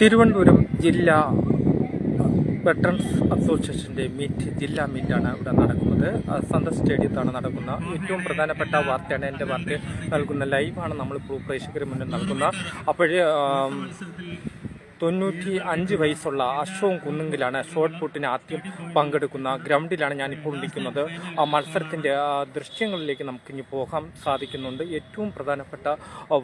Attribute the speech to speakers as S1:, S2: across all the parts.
S1: തിരുവനന്തപുരം ജില്ലാ വെറ്ററൻസ് അസോസിയേഷന്റെ മീറ്റ് ജില്ലാ മീറ്റാണ് ഇവിടെ നടക്കുന്നത്. സന്ത സ്റ്റേഡിയത്താണ് നടക്കുന്ന ഏറ്റവും പ്രധാനപ്പെട്ട വാർത്തയാണ് എന്റെ വാർത്ത. നൽകുന്ന ലൈവാണ് നമ്മളിപ്പോൾ പ്രേക്ഷകർ മുന്നിൽ നൽകുന്ന അപ്പോഴേ തൊണ്ണൂറ്റി അഞ്ച് വയസ്സുള്ള അശോക് കുന്നുങ്കിലാണ് ഷോർട്ട് പുട്ടിന് ആദ്യം പങ്കെടുക്കുന്ന. ഗ്രൗണ്ടിലാണ് ഞാനിപ്പോൾ നിൽക്കുന്നത് ആ മത്സരത്തിന്റെ ദൃശ്യങ്ങളിലേക്ക് നമുക്ക് ഇനി പോകാൻ സാധിക്കുന്നുണ്ട്. ഏറ്റവും പ്രധാനപ്പെട്ട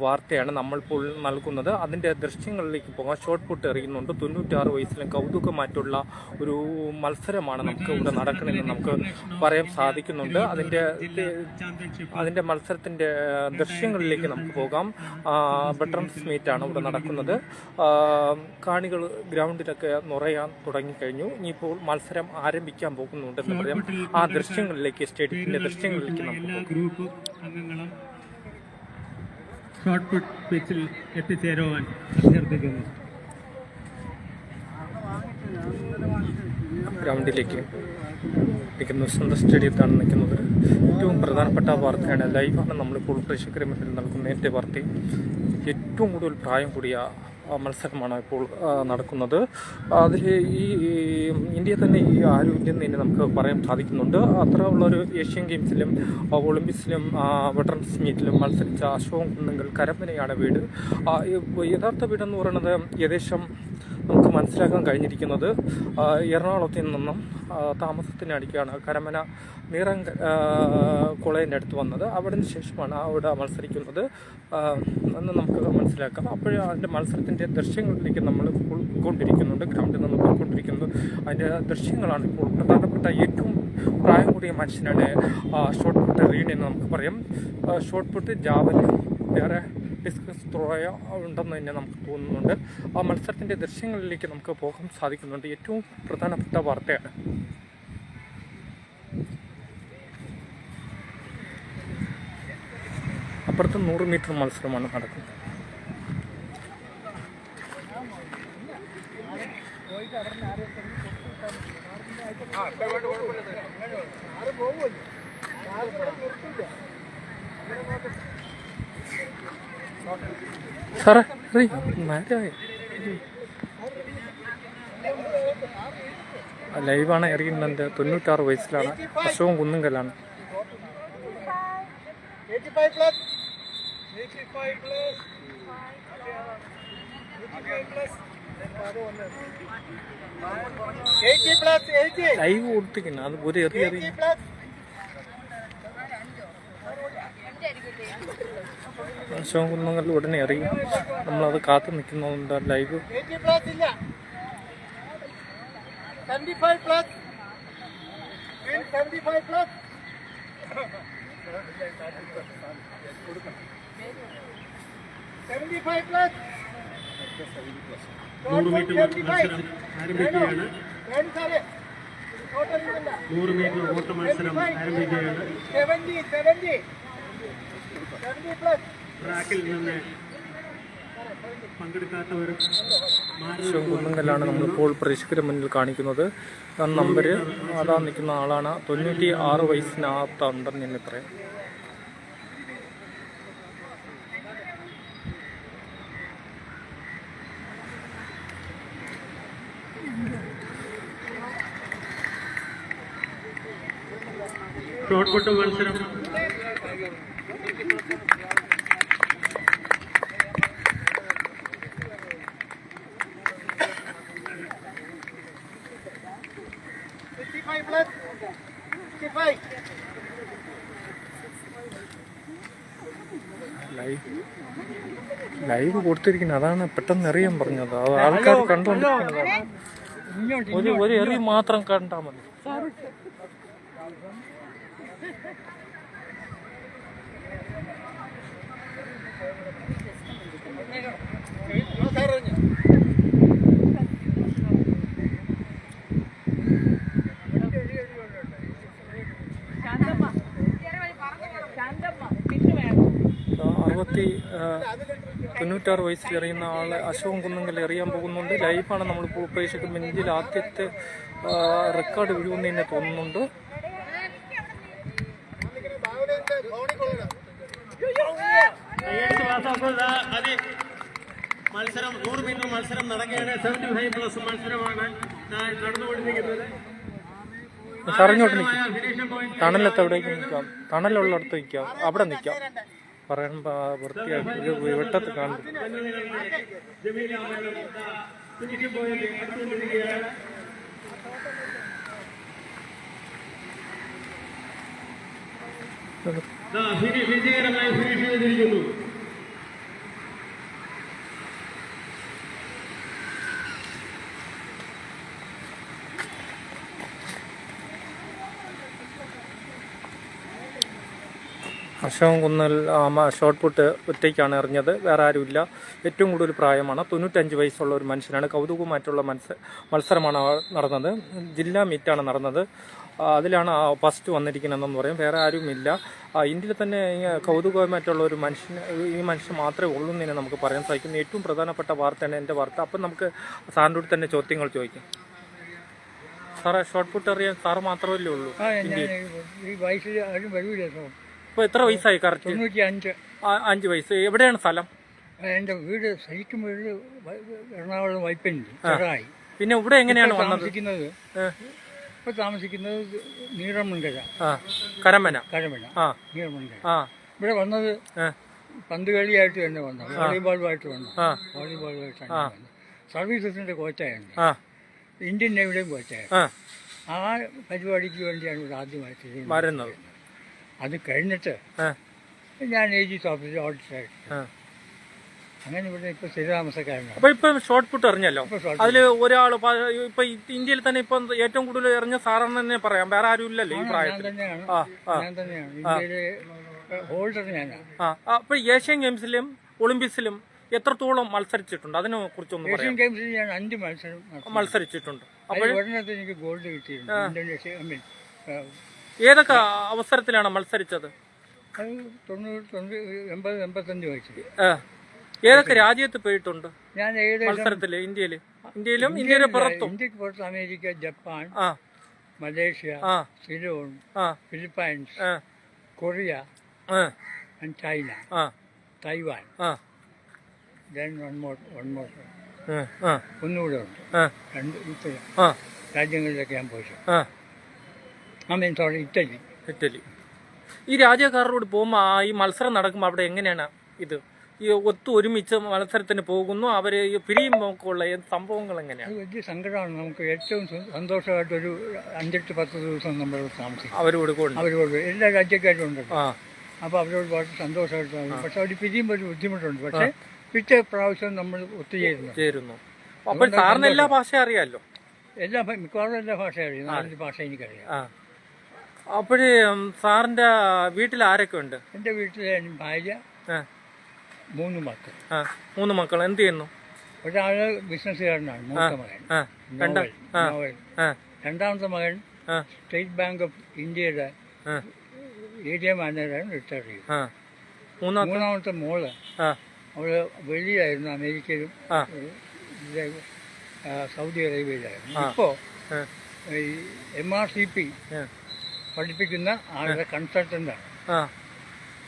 S1: വാർത്തയാണ് നമ്മളിപ്പോൾ നൽകുന്നത്. അതിന്റെ ദൃശ്യങ്ങളിലേക്ക് പോകാം. ഷോർട്ട് പുട്ട് എറിയുന്നുണ്ട്. തൊണ്ണൂറ്റാറ് വയസ്സിലും കൗതുകമായിട്ടുള്ള ഒരു മത്സരമാണ് നമുക്ക് ഇവിടെ നടക്കണമെന്ന് നമുക്ക് പറയാൻ സാധിക്കുന്നുണ്ട്. അതിന്റെ അതിന്റെ മത്സരത്തിന്റെ ദൃശ്യങ്ങളിലേക്ക് നമുക്ക് പോകാം. ബെട്രം മീറ്റാണ് ഇവിടെ നടക്കുന്നത്. കാണികൾ ഗ്രൗണ്ടിലൊക്കെ നിറയാൻ തുടങ്ങിക്കഴിഞ്ഞു. ഇനിയിപ്പോൾ മത്സരം ആരംഭിക്കാൻ പോകുന്നുണ്ടെന്ന് പറയാം. ആ ദൃശ്യങ്ങളിലേക്ക് സ്റ്റേഡിയത്തിന്റെ ദൃശ്യങ്ങളിലേക്ക് നമുക്ക്
S2: ഷോർട്ട് പുട്ട് പിച്ചിൽ എത്തിച്ചേരുവാൻ അഭ്യർത്ഥിക്കുന്നു.
S1: ഗ്രൗണ്ടിലേക്ക് നിൽക്കുന്നു സ്വന്തം സ്റ്റേഡിയത്താണ് നിൽക്കുന്നത്. ഏറ്റവും പ്രധാനപ്പെട്ട വാർത്തയാണ് ലൈവാണ് നമ്മളിപ്പോൾ പ്രേക്ഷകരെ മുന്നിൽ നൽകുന്ന എന്റെ വാർത്ത. ഏറ്റവും കൂടുതൽ പ്രായം കൂടിയ മത്സരമാണ് ഇപ്പോൾ നടക്കുന്നത്. അതിൽ ഈ ഇന്ത്യയെ തന്നെ ഈ ആരോഗ്യം തന്നെ നമുക്ക് പറയാൻ സാധിക്കുന്നുണ്ട്. അത്ര ഉള്ളൊരു ഏഷ്യൻ ഗെയിംസിലും ഒളിമ്പിക്സിലും വെറ്ററൻസ് മീറ്റിലും മത്സരിച്ച അശോക് കുന്നുങ്കൽ കരമ്പനയാണ് വീട്. യഥാർത്ഥ വീടെന്ന് പറയുന്നത് ഏകദേശം നമുക്ക് മനസ്സിലാക്കാൻ കഴിഞ്ഞിരിക്കുന്നത് എറണാകുളത്തിൽ എറണാകുളത്ത് നിന്നും താമസത്തിനടിക്കാണ് കരമന നീറം കുളേന്റെ അടുത്ത് വന്നത്. അവിടെ നിന്ന് ശേഷമാണ് അവിടെ മത്സരിക്കുന്നത്. എന്ന് നമുക്ക് മനസ്സിലാക്കാം. അപ്പോഴേ അതിന്റെ മത്സരത്തിന്റെ ദൃശ്യങ്ങളിലേക്ക് നമ്മൾ കൊണ്ടിരിക്കുന്നുണ്ട് ഗ്രൗണ്ടിൽ നിന്ന് പോയിക്കൊണ്ടിരിക്കുന്നത് അതിന്റെ ദൃശ്യങ്ങളാണ് ഇപ്പോൾ പ്രധാനപ്പെട്ട ഏറ്റവും പ്രായം കൂടിയ മനുഷ്യനാണ് ഷോർട്ട് പുട്ട് റീഡ് എന്ന് നമുക്ക് പറയാം. ഷോർട്ട് പുട്ട് ജാവലിൻ വേറെ ഡിസ്കസ് ത്രോയ ഉണ്ടെന്ന് തന്നെ നമുക്ക് തോന്നുന്നുണ്ട്. ആ മത്സരത്തിന്റെ ദൃശ്യങ്ങളിലേക്ക് നമുക്ക് പോകാൻ സാധിക്കുന്നുണ്ട്. ഏറ്റവും പ്രധാനപ്പെട്ട വാർത്തയാണ്. അപ്പുറത്ത് നൂറ് മീറ്റർ മത്സരമാണ് നടക്കുന്നത്. സാറേ ലൈവാണ് എറിയുന്നത് തൊണ്ണൂറ്റാറ് വയസ്സിലാണ്. അശോകം കുന്നുങ്കലാണ്.
S3: 85 85 85 80 80.
S1: ലൈവ് കൊടുത്തിരിക്കുന്നു. അത് ഒരു എറി എറി
S3: 80 plus.
S1: അശോകൻ കുന്നുങ്കൽ ഉടനെ എറിയും നമ്മളത് കാത്തു നിൽക്കുന്നുണ്ട് ലൈവ്
S3: 80 plus ഇല്ല. 75 plus. And 75 plus. Seventy-five plus.
S2: നൂറ് മീറ്റർ മത്സരം ആരംഭിക്കുകയാണ്
S3: വേണു സാറേ ടോട്ടൽ ഇതല്ല
S2: നൂറ് മീറ്റർ ഓട്ട മത്സരം ആരംഭിക്കുകയാണ്.
S3: സെവന്റി സെവന്റി സെവന്റി പ്ലസ്
S2: ട്രാക്കിൽ നിന്ന്
S1: കുന്നുങ്കലാണ് നമ്മളിപ്പോൾ പ്രേക്ഷകരുടെ മുന്നിൽ കാണിക്കുന്നത്. നമ്പർ അതാ നിൽക്കുന്ന ആളാണ്. തൊണ്ണൂറ്റി ആറ് വയസ്സിനകത്തുണ്ടെന്ന് തന്നെ പറയാം
S2: ഷോർട്ട് പുട്ട് മത്സരം
S3: fifty five plus fifty five
S1: live live കൊടുത്തിരിക്കുന്നത് അതാണ് പെട്ടെന്ന് എറിയാൻ പറഞ്ഞത്. അത് ആൾക്കാർ കണ്ടുകൊണ്ടിരിക്കുന്നതാണ് ഒരു ഒരു എറി മാത്രം കണ്ടാൽ മതി. അറുപത്തി തൊണ്ണൂറ്റാറ് വയസ്സിൽ എറിയുന്ന ആളെ അശോകം കുന്നെങ്കിൽ എറിയാൻ പോകുന്നുണ്ട്. ലൈഫാണ് നമ്മളിപ്പോൾ പ്രേക്ഷക ഇന്ത്യയിൽ ആദ്യത്തെ റെക്കോർഡ് വീഴുമെന്ന് തന്നെ തോന്നുന്നുണ്ട്
S2: മത്സരം നൂറ് മീറ്റർ മത്സരം നടക്കുകയാണ്. സെവന്റി ഫൈവ് പ്ലസ് മത്സരമാണ്. നടന്നുകൊണ്ടിരിക്കുന്നത്
S1: സാറിങ്ങോട്ട് നിൽക്കും. തണലത്ത് എവിടേക്ക് നിൽക്കാം. തണലുള്ളിടത്ത് നിൽക്കാം. അവിടെ നിൽക്കാം. പറയുമ്പോ വൃത്തിയാക്കി വെട്ടത്ത് കാണും.
S2: വിജയകരമായി ഫിനിഷ് ചെയ്തിരിക്കുന്നു.
S1: അശോകൻ കുന്നൽ ഷോർട്ട് പുട്ട് ഒറ്റയ്ക്കാണ് എറിഞ്ഞത്. വേറെ ആരുമില്ല. ഏറ്റവും കൂടുതൽ പ്രായമാണ്. തൊണ്ണൂറ്റഞ്ച് വയസ്സുള്ള ഒരു മനുഷ്യനാണ്. കൗതുകമായിട്ടുള്ള മത്സ മത്സരമാണ് നടന്നത്. ജില്ലാ മീറ്റാണ് നടന്നത്. അതിലാണ് ഫസ്റ്റ് വന്നിരിക്കുന്നതെന്ന് പറയും. വേറെ ആരുമില്ല. ഇന്ത്യയിൽ തന്നെ കൗതുകമായിട്ടുള്ള ഒരു മനുഷ്യൻ ഈ മനുഷ്യൻ മാത്രമേ ഉള്ളൂ എന്ന് തന്നെ നമുക്ക് പറയാൻ സാധിക്കുന്നു. ഏറ്റവും പ്രധാനപ്പെട്ട വാർത്തയാണ് എന്റെ വാർത്ത. അപ്പം നമുക്ക് സാറിന്റെ തന്നെ ചോദ്യങ്ങൾ ചോദിക്കാം. സാറേ ഷോർട്ട് പുട്ട് അറിയാൻ സാറ് മാത്രമല്ലേ ഉള്ളൂ
S4: ഈ വയസ്സിൽ ആരും വരൂല സോ
S1: ഇപ്പോൾ എത്ര വയസ്സായി കറക്റ്റ്?
S4: തൊണ്ണൂറ്റി അഞ്ച്
S1: അഞ്ച് വയസ്സ്. എവിടെയാണ് സ്ഥലം?
S4: എന്റെ വീട് ശരിക്കും വീട് എറണാകുളം വൈപ്പനുണ്ട് ചെറായി.
S1: പിന്നെ ഇവിടെ എങ്ങനെയാണ് വന്നത്?
S4: താമസിക്കുന്നത് ഇപ്പൊ താമസിക്കുന്നത്
S1: നീറമുണ്ടര കരമന.
S4: കരമന.
S1: നീറമുണ്ടര
S4: ഇവിടെ വന്നത് പന്ത് കളിയായിട്ട് തന്നെ വന്നു. വോളിബോളുമായിട്ട് വന്നു.
S1: വോളിബോളുമായിട്ട്
S4: വോളിബോളുമായിട്ടാണ് സർവീസസിന്റെ കോച്ചായിരുന്നു ഇന്ത്യൻ നേവിയുടെയും കോച്ചായിരുന്നു
S1: ആ
S4: പരിപാടിക്ക് വേണ്ടിയാണ് ഇവിടെ ആദ്യമായിട്ട്.
S1: വരുന്നത്.
S4: അത് കഴിഞ്ഞിട്ട് ഞാൻ എ ജി ഓഫീസിൽ ഓഡിറ്റായിട്ട്
S1: ആ.
S4: അങ്ങനെ ഇവിടെ ഇപ്പൊ സ്ഥിരതാമസക്കാരനാണ്.
S1: അപ്പൊ ഇപ്പൊ ഷോർട്ട് പുട്ട് എറിഞ്ഞല്ലോ?
S4: അതിൽ
S1: അതിൽ ഒരാൾ ഇപ്പൊ ഇന്ത്യയിൽ തന്നെ ഇപ്പൊ ഏറ്റവും കൂടുതൽ എറിഞ്ഞ സാറെന്ന് തന്നെ പറയാം. വേറെ ആരും ഇല്ലല്ലോ ഈ പ്രായത്തിൽ
S4: ഞാൻ തന്നെയാണ്. ഇന്ത്യയിലെ ഹോൾഡർ ഞാനാണ്
S1: അപ്പൊ ഏഷ്യൻ ഗെയിംസിലും ഒളിമ്പിക്സിലും എത്രത്തോളം മത്സരിച്ചിട്ടുണ്ട്? അതിനെ കുറിച്ചൊന്ന്
S4: ഏഷ്യൻ ഗെയിംസിൽ ഞാൻ അഞ്ച് മത്സരം
S1: മത്സരിച്ചിട്ടുണ്ട്.
S4: അപ്പോൾ എനിക്ക് ഗോൾഡ് കിട്ടിയിട്ടുണ്ട്. ഇന്തോനേഷ്യ ഐ മീൻ
S1: ഏതൊക്കെ അവസരത്തിലാണ് മത്സരിച്ചത്?
S4: എൺപത് എൺപത്തഞ്ച് വയസ്സിൽ.
S1: ഏതൊക്കെ രാജ്യത്ത് പോയിട്ടുണ്ട്
S4: ഞാൻ മത്സരത്തിൽ?
S1: ഇന്ത്യയിൽ. ഇന്ത്യയിലും ഇന്ത്യയുടെ പുറത്തും.
S4: ഇന്ത്യയ്ക്ക് പുറത്ത് America Japan Malaysia Ceylon Philippines Korea China Taiwan ഒന്നുകൂടെ ഉണ്ട്. രണ്ട് രാജ്യങ്ങളിലൊക്കെ ഞാൻ പോയി
S1: ആ
S4: ഇറ്റലി.
S1: ഇറ്റലി. ഈ രാജ്യക്കാരോട് പോകുമ്പോൾ ആ ഈ മത്സരം നടക്കുമ്പോൾ അവിടെ എങ്ങനെയാണ് ഇത്? ഈ ഒത്തു ഒരുമിച്ച് മത്സരത്തിന് പോകുന്നു അവർ ഉള്ള സംഭവങ്ങൾ എങ്ങനെയാണ്?
S4: അത് വലിയ സങ്കടമാണ്. നമുക്ക് ഏറ്റവും സ- സന്തോഷമായിട്ടൊരു അഞ്ചെട്ട് പത്ത് ദിവസം നമ്മൾ താമസിക്കും.
S1: അവരോട് കൊണ്ട്
S4: അവരോട്. എല്ലാ രാജ്യക്കാരും ഉണ്ട്
S1: ആ.
S4: അപ്പോൾ അവരോട് വളരെ സന്തോഷമായിട്ട് താമസിക്കും. പക്ഷെ അവർ പിരിയുമ്പോൾ ഒരു ബുദ്ധിമുട്ടുണ്ട്. പക്ഷേ പിറ്റേ പ്രാവശ്യം നമ്മൾ ഒത്തുചേരുന്നു.
S1: ചേരുന്നു അപ്പോൾ സാറിന് എല്ലാ ഭാഷയും അറിയാമല്ലോ
S4: എല്ലാ ഭ- മിക്കവാറും എല്ലാ ഭാഷയും അറിയാം. നാലഞ്ച് ഭാഷ എനിക്കറിയാം.
S1: ആ. അപ്പോഴേ സാറിന്റെ വീട്ടിൽ ആരൊക്കെ ഉണ്ട്?
S4: എന്റെ വീട്ടിൽ എന്റെ ഭാര്യ
S1: ആ.
S4: മൂന്ന് മക്കൾ.
S1: ആ മൂന്ന് മക്കൾ. എന്ത് ചെയ്യുന്നു?
S4: ഒരാൾ ബിസിനസ്സുകാരനാണ് മൂത്ത മകൻ.
S1: ആ. രണ്ട
S4: നോവൽ
S1: ആ.
S4: നോവൽ
S1: ആ.
S4: രണ്ടാമത്തെ മകൻ
S1: ആ.
S4: സ്റ്റേറ്റ് ബാങ്ക് ഓഫ് ഇന്ത്യയുടെ
S1: ആ.
S4: ഏരിയ മാനേജറാണ് റിട്ടയർ ചെയ്തത്
S1: ആ. മൂന്നാമത്തെ
S4: മൂന്നാമത്തെ മോൾ.
S1: ആ.
S4: അവൾ വെളിയിലായിരുന്നു അമേരിക്കയിലും
S1: ആ.
S4: ഏഹ്, ഇവിടെ, ആ, സൗദി അറേബ്യയിലായിരുന്നു.
S1: ആ.
S4: ഇപ്പോ
S1: ആ.
S4: ഈ എം ആർ സി പി
S1: ആ.
S4: പഠിപ്പിക്കുന്ന ആളുടെ കൺസൾട്ടന്റാണ്
S1: ആ.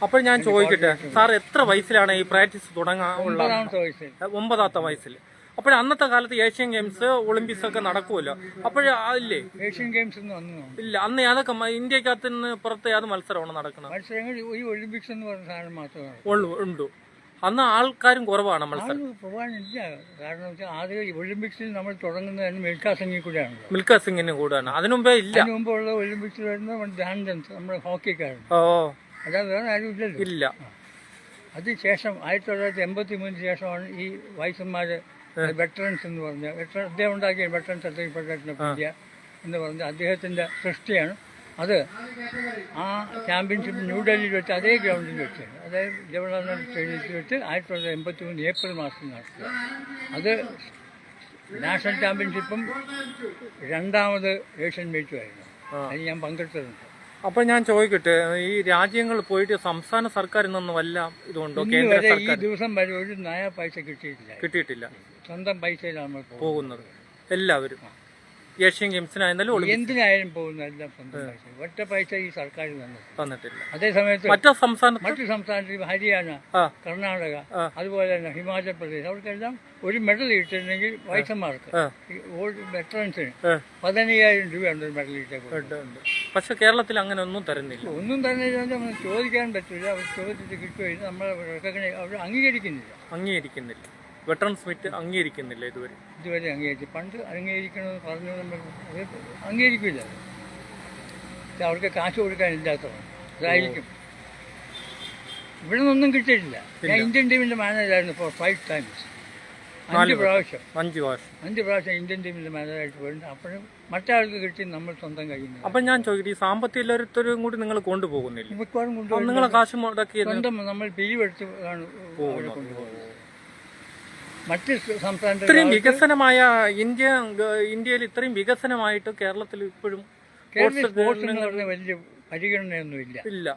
S1: അപ്പോൾ ഞാൻ ചോദിക്കട്ടെ സാർ എത്ര വയസ്സിലാണ് ഈ പ്രാക്ടീസ് തുടങ്ങാനുള്ള
S4: ഒമ്പതാമത്തെ വയസ്സിൽ.
S1: അപ്പോൾ അന്നത്തെ കാലത്ത് ഏഷ്യൻ ഗെയിംസ് ഒളിമ്പിക്സ് ഒക്കെ നടക്കുമല്ലോ. അപ്പോൾ
S4: ഏഷ്യൻ ഗെയിംസ്
S1: ഇല്ല അന്ന് അതൊക്കെ മ- ഇന്ത്യക്കകത്ത് നിന്ന് പുറത്ത് ഏത് മത്സരമാണ് നടക്കുന്നത്?
S4: മത്സരങ്ങൾ ഈ ഒളിമ്പിക്സ് എന്ന് പറഞ്ഞ സാധനം
S1: ഉള്ളു ഉണ്ട്. അന്ന് ആൾക്കാരും കുറവാണ് മത്സരം
S4: പോകാനില്ല. കാരണം വെച്ചാൽ ആദ്യം ഒളിമ്പിക്സിൽ നമ്മൾ തുടങ്ങുന്നത് മിൽഖാ സിംഗിൽ കൂടെയാണ്.
S1: മിൽഖാ സിംഗിന് കൂടെയാണ് അതിനു മുമ്പേ ഇല്ല.
S4: അതിന് മുമ്പുള്ള ഒളിമ്പിക്സിൽ വരുന്ന ധ്യാൻചന്ദ് നമ്മുടെ ഹോക്കിക്കാരൻ.
S1: ഓ.
S4: അല്ലാതെ വേറെ ആരും ഇല്ലല്ലോ.
S1: ഇല്ല.
S4: അതിനുശേഷം ആയിരത്തി തൊള്ളായിരത്തി എൺപത്തി മൂന്നിന് ശേഷമാണ് ഈ വയസ്സന്മാര് വെറ്ററൻസ് എന്ന് പറഞ്ഞ അദ്ദേഹം ഉണ്ടാക്കിയ വെറ്ററൻസ് സർട്ടിഫിക്കറ്റ് ഇന്ത്യ എന്ന് പറഞ്ഞ അദ്ദേഹത്തിന്റെ സൃഷ്ടിയാണ്. അത് ആ ചാമ്പ്യൻഷിപ്പ് ന്യൂഡൽഹിയിൽ വെച്ച് അതേ ഗ്രൗണ്ടിൽ വെച്ച് അതായത് ജവഹർലാൽ നെഹ്റു സ്റ്റേഡിയത്തിൽ വെച്ച് ആയിരത്തി തൊള്ളായിരത്തി എൺപത്തി മൂന്ന് ഏപ്രിൽ മാസത്തിൽ നടത്തുക. അത് നാഷണൽ ചാമ്പ്യൻഷിപ്പും രണ്ടാമത് ഏഷ്യൻ മീറ്റുമായിരുന്നു അതിന് ഞാൻ പങ്കെടുത്തിട്ടുണ്ട്
S1: അപ്പൊ ഞാൻ ചോദിക്കട്ടെ ഈ രാജ്യങ്ങൾ പോയിട്ട് സംസ്ഥാന സർക്കാർ നിന്ന് വല്ല ഇതുണ്ടോ? കേന്ദ്ര സർക്കാർ?
S4: ദിവസം വരെ ഒരു നയ പൈസ കിട്ടിയിട്ടില്ല.
S1: കിട്ടിയിട്ടില്ല.
S4: സ്വന്തം പൈസയിലാണ് പോകുന്നത്.
S1: എല്ലാവരും. ഏഷ്യൻ ഗെയിംസിനായിരുന്നാലും
S4: എന്തിനായാലും പോകുന്ന എല്ലാം സ്വന്തം പൈസ. ഒറ്റ പൈസ ഈ സർക്കാർ തന്നത്
S1: തന്നിട്ടില്ല.
S4: അതേസമയത്ത്
S1: മറ്റു സംസ്ഥാന
S4: മറ്റു സംസ്ഥാനത്തിൽ ഹരിയാന കർണാടക അതുപോലെ തന്നെ ഹിമാചൽ പ്രദേശ് അവർക്കെല്ലാം ഒരു മെഡൽ കിട്ടിയിട്ടുണ്ടെങ്കിൽ വയസ്സന്മാർക്ക്. ഓൾഡ് വെറ്ററൻസിന്. പതിനയ്യായിരം രൂപയാണ് ഒരു മെഡൽ
S1: ഉണ്ട്. പക്ഷെ കേരളത്തിൽ അങ്ങനെ ഒന്നും തരുന്നില്ല.
S4: ഒന്നും തരുന്നില്ല ചോദിക്കാൻ പറ്റില്ല. അവർ ചോദിച്ചിട്ട് കിട്ടുകയില്ല നമ്മൾ അവർ അംഗീകരിക്കുന്നില്ല.
S1: അംഗീകരിക്കുന്നില്ല. വെട്ടറൻസ് മീറ്റ് അംഗീകരിക്കുന്നില്ല ഇതുവരെ.
S4: ഇതുവരെ അംഗീകരിച്ചു. പണ്ട് അംഗീകരിക്കണമെന്ന് പറഞ്ഞു നമ്മൾ അംഗീകരിക്കില്ല. അവർക്ക് കാശ് കൊടുക്കാനില്ലാത്തതായിരിക്കും ഇവിടെ നിന്നൊന്നും കിട്ടിയിട്ടില്ല. ഞാൻ ഇന്ത്യൻ ടീമിന്റെ മാനേജറായിരുന്നു ഫോർ ഫൈവ് ടൈംസ് അഞ്ച് പ്രാവശ്യം.
S1: അഞ്ച് പ്രാവശ്യം.
S4: അഞ്ച് പ്രാവശ്യം ഇന്ത്യൻ ടീമിന്റെ മാനേജറായിട്ട് പോയിട്ടുണ്ട് അപ്പോഴും മറ്റാൾക്ക് കിട്ടി നമ്മൾ സ്വന്തം കഴിയുന്നത്
S1: അപ്പൊ ഞാൻ ചോദിക്കട്ടെ ഈ സാമ്പത്തിക എല്ലാവരും കൂടി നിങ്ങൾ കൊണ്ടുപോകുന്നില്ല?
S4: മിക്കവാറും കൊണ്ടുപോകും.
S1: നിങ്ങളെ കാശ് മുടക്കി
S4: സ്വന്തം നമ്മൾ പിരിവെടുത്ത് ആണ് കൊണ്ടുപോകുന്നത്. മറ്റ് സംസ്ഥാനത്തെ
S1: ഇത്രയും വികസനമായ ഇന്ത്യ ഇന്ത്യയിൽ ഇത്രയും വികസനമായിട്ട് കേരളത്തിൽ ഇപ്പോഴും
S4: കേരളത്തിൽ സ്പോർട്സ് പറഞ്ഞ വലിയ പരിഗണനയൊന്നുമില്ല.
S1: ഇല്ല.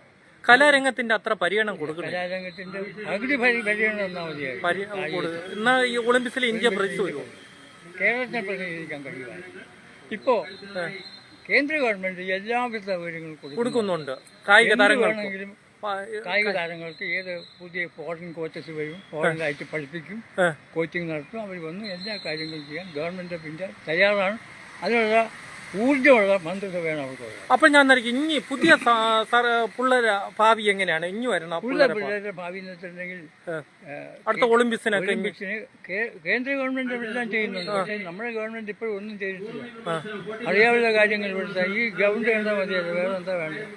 S1: കലാരംഗത്തിന്റെ അത്ര പരിഗണന കൊടുക്കുന്നില്ല.
S4: കലാരംഗത്തിന്റെ പകുതി പരി- പരിഗണന തന്നാൽ മതിയായി
S1: പരി- എന്നാ ഈ ഒളിമ്പിക്സിൽ ഇന്ത്യ പ്രൈസ് വരുമോ?
S4: കേരളത്തിനെ പ്രതിനിധീകരിക്കാൻ കഴിയുക ഇപ്പോ കേന്ദ്ര ഗവൺമെന്റ് എല്ലാവിധ സൗകര്യങ്ങളും കൊടുക്കും
S1: കൊടുക്കുന്നുണ്ട്. കായിക താരങ്ങൾക്ക്.
S4: കായിക താരങ്ങൾക്ക് ഏത് പുതിയ ഫോറിൻ കോച്ചസ് വരും ഫോറിനായിട്ട് പഠിപ്പിക്കും. കോച്ചിങ് നടത്തും അവർ വന്ന് എല്ലാ കാര്യങ്ങളും ചെയ്യാൻ ഗവൺമെന്റ് ഓഫ് ഇന്ത്യ തയ്യാറാണ്. അതിനുള്ള ഊർജമുള്ള മന്ത്രിസഭയാണ് അവർക്ക്
S1: അപ്പൊ ഞാൻ നിനക്ക് ഇനി പുതിയ പിള്ളേരെ ഭാവി എങ്ങനെയാണ്? ഇനി വരണം.
S4: പിള്ളേരുടെ ഭാവി എന്ന് വെച്ചിട്ടുണ്ടെങ്കിൽ
S1: അടുത്ത
S4: ഒളിമ്പിക്സിന് ഒളിമ്പിക്സിന് കേന്ദ്ര ഗവൺമെന്റ് എല്ലാം ചെയ്യുന്നുണ്ട്. പക്ഷേ നമ്മുടെ ഗവൺമെന്റ് ഇപ്പോഴും ഒന്നും ചെയ്തിട്ടില്ല. അറിയാവുന്ന കാര്യങ്ങൾ ഇവിടുത്തെ ഈ ഗ്രൗണ്ട് കണ്ടാൽ മതിയല്ലോ വേറെ എന്താ വേണ്ടത്?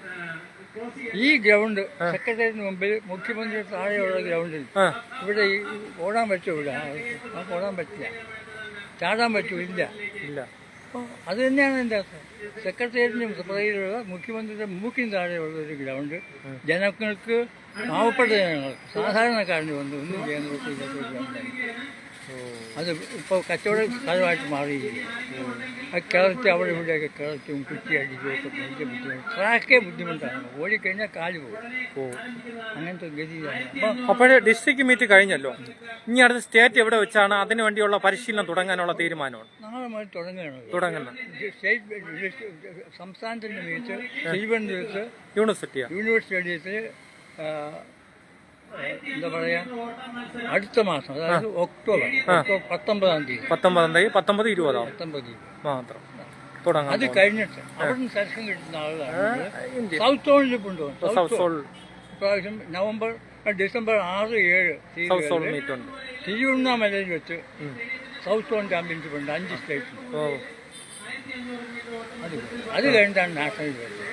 S4: ഈ ഗ്രൗണ്ട് സെക്രട്ടറിയേറ്റിന് മുമ്പിൽ മുഖ്യമന്ത്രി താഴെയുള്ള ഗ്രൗണ്ടിൽ ഇവിടെ ഈ ഓടാൻ പറ്റുമോ ഇവിടെ? നമുക്ക് ഓടാൻ പറ്റില്ല. ചാടാൻ പറ്റുമോ? ഇല്ല.
S1: ഇല്ല.
S4: അപ്പോൾ അത് തന്നെയാണ് എന്റെ അർത്ഥം സെക്രട്ടേറിയറ്റിന് പുറകിലുള്ള മുഖ്യമന്ത്രിയുടെ മൂക്കിന് താഴെയുള്ള ഒരു ഗ്രൗണ്ട് ജനങ്ങൾക്ക് പാവപ്പെട്ട ജനങ്ങൾക്ക് സാധാരണക്കാരന് വന്ന് ഒന്നും ചെയ്യാൻ പറ്റില്ലാത്ത ഒരു ഗ്രൗണ്ടാണ് അത് ഇപ്പോൾ കച്ചവട സ്ഥലമായിട്ട് മാറിയിരിക്കുകയാണ് ആ കേരളത്തെ അവിടെ ഇവിടെയൊക്കെ കിളച്ചും കുറ്റി ഒക്കെ ഭയങ്കര ബുദ്ധിമുട്ട്. ട്രാക്കേ ബുദ്ധിമുട്ടാണ്. ഓടിക്കഴിഞ്ഞാൽ കാൽ പോകും. അങ്ങനത്തെ ഗതിയാണ് അപ്പം
S1: അപ്പോഴേ ഡിസ്ട്രിക്ട് മീറ്റ് കഴിഞ്ഞല്ലോ. ഇനി അടുത്ത സ്റ്റേറ്റ് എവിടെ വെച്ചാണ് അതിനു വേണ്ടിയുള്ള പരിശീലനം തുടങ്ങാനുള്ള തീരുമാനമാണ്?
S4: നാളെ മതി തുടങ്ങുകയാണ്.
S1: തുടങ്ങുന്നത്
S4: സ്റ്റേറ്റ് സംസ്ഥാനത്തിന്റെ മീറ്റ് തിരുവനന്തപുരത്ത് യൂണിവേഴ്സിറ്റി യൂണിവേഴ്സിറ്റി എന്താ പറയാ? അടുത്ത മാസം അതായത് ഒക്ടോബർ ഒക്ടോബർ പത്തൊമ്പതാം തീയതി.
S1: പത്തൊമ്പതാം തീയതി പത്തൊമ്പത് ഇരുപതാം?
S4: പത്തൊമ്പത്
S1: മാത്രം. തുടങ്ങാം
S4: അത് കഴിഞ്ഞിട്ട് അവിടുന്ന് സെലക്ഷൻ കിട്ടുന്ന ആളുകളാണ് സൗത്ത് സോണിൽ കൊണ്ടുപോകും.
S1: സൗത്ത് സോൾ
S4: ഇപ്രാവശ്യം നവംബർ ഡിസംബർ ആറ് ഏഴ്
S1: സൗത്ത് സോൾ മീറ്റ് ഉണ്ട്.
S4: തിരുവണ്ണാമലയിൽ വെച്ച് സൗത്ത് സോൺ ചാമ്പ്യൻഷിപ്പ് ഉണ്ട്. അഞ്ച്
S1: സ്റ്റേറ്റ്
S4: അത് കഴിഞ്ഞിട്ടാണ് നാഷണൽ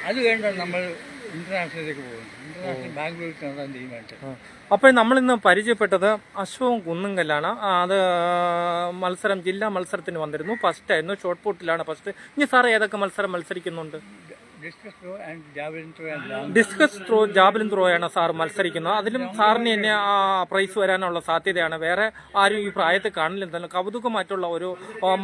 S4: അത് കഴിഞ്ഞിട്ടാണ് നമ്മൾ ഇന്റർനാഷണലിലേക്ക് പോകുന്നത് ഇന്റർനാഷണൽ ബാംഗ്ലൂരിൽ നടത്താൻ തീരുമാനിച്ചത്
S1: അപ്പോൾ നമ്മൾ ഇന്ന് പരിചയപ്പെട്ടത് അശ്വം കുന്നുങ്കല്ലാണ്. അത് മത്സരം ജില്ലാ മത്സരത്തിന് വന്നിരുന്നു. ഫസ്റ്റ് ആയിരുന്നു. ഷോർട്ട് പുട്ടിലാണ് ഫസ്റ്റ് ഇനി സാർ ഏതൊക്കെ മത്സരം മത്സരിക്കുന്നുണ്ട്?
S4: ഡിസ്കസ് ത്രോ ജാവലിൻ
S1: ത്രോയാണ് സാർ മത്സരിക്കുന്നത്. അതിലും സാറിന് തന്നെ പ്രൈസ് വരാനുള്ള സാധ്യതയാണ്. വേറെ ആരും ഈ പ്രായത്തിൽ കാണില്ലെന്നല്ല കൗതുകമായിട്ടുള്ള ഒരു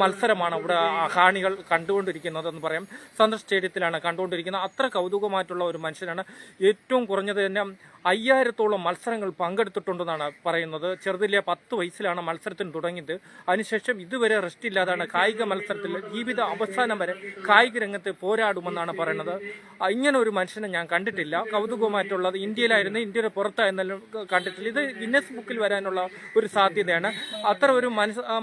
S1: മത്സരമാണ് ഇവിടെ കാണികൾ കണ്ടുകൊണ്ടിരിക്കുന്നത് എന്ന് പറയാം. സന്തോഷ് സ്റ്റേഡിയത്തിലാണ് കണ്ടുകൊണ്ടിരിക്കുന്നത്. അത്ര കൗതുകമായിട്ടുള്ള ഒരു മനുഷ്യനാണ്. ഏറ്റവും കുറഞ്ഞത് തന്നെ അയ്യായിരത്തോളം മത്സരങ്ങൾ പങ്കെടുത്തിട്ടുണ്ടെന്നാണ് പറയുന്നത്. ചെറുതിലെ പത്ത് വയസ്സിലാണ് മത്സരത്തിന് തുടങ്ങിയത്. അതിനുശേഷം ഇതുവരെ റെസ്റ്റ് ഇല്ലാതാണ് കായിക മത്സരത്തിൽ ജീവിത അവസാനം വരെ കായിക രംഗത്ത് പോരാടുമെന്നാണ് പറയുന്നത്. ഇങ്ങനെ ഒരു മനുഷ്യനെ ഞാൻ കണ്ടിട്ടില്ല. കൗതുകമായിട്ടുള്ളത് ഇന്ത്യയിലായിരുന്നു. ഇന്ത്യയുടെ പുറത്തായിരുന്നാലും കണ്ടിട്ടില്ല. ഇത് ഗിന്നസ് ബുക്കിൽ വരാനുള്ള ഒരു സാധ്യതയാണ്. അത്ര ഒരു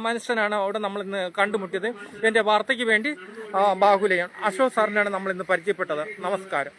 S1: മനുഷ്യനാണ് അവിടെ നമ്മൾ ഇന്ന് കണ്ടുമുട്ടിയത്. എന്റെ വാർത്തയ്ക്ക് വേണ്ടി ബാഹുലയാണ് അശോക് സാറിനാണ് നമ്മൾ ഇന്ന് പരിചയപ്പെട്ടത്. നമസ്കാരം.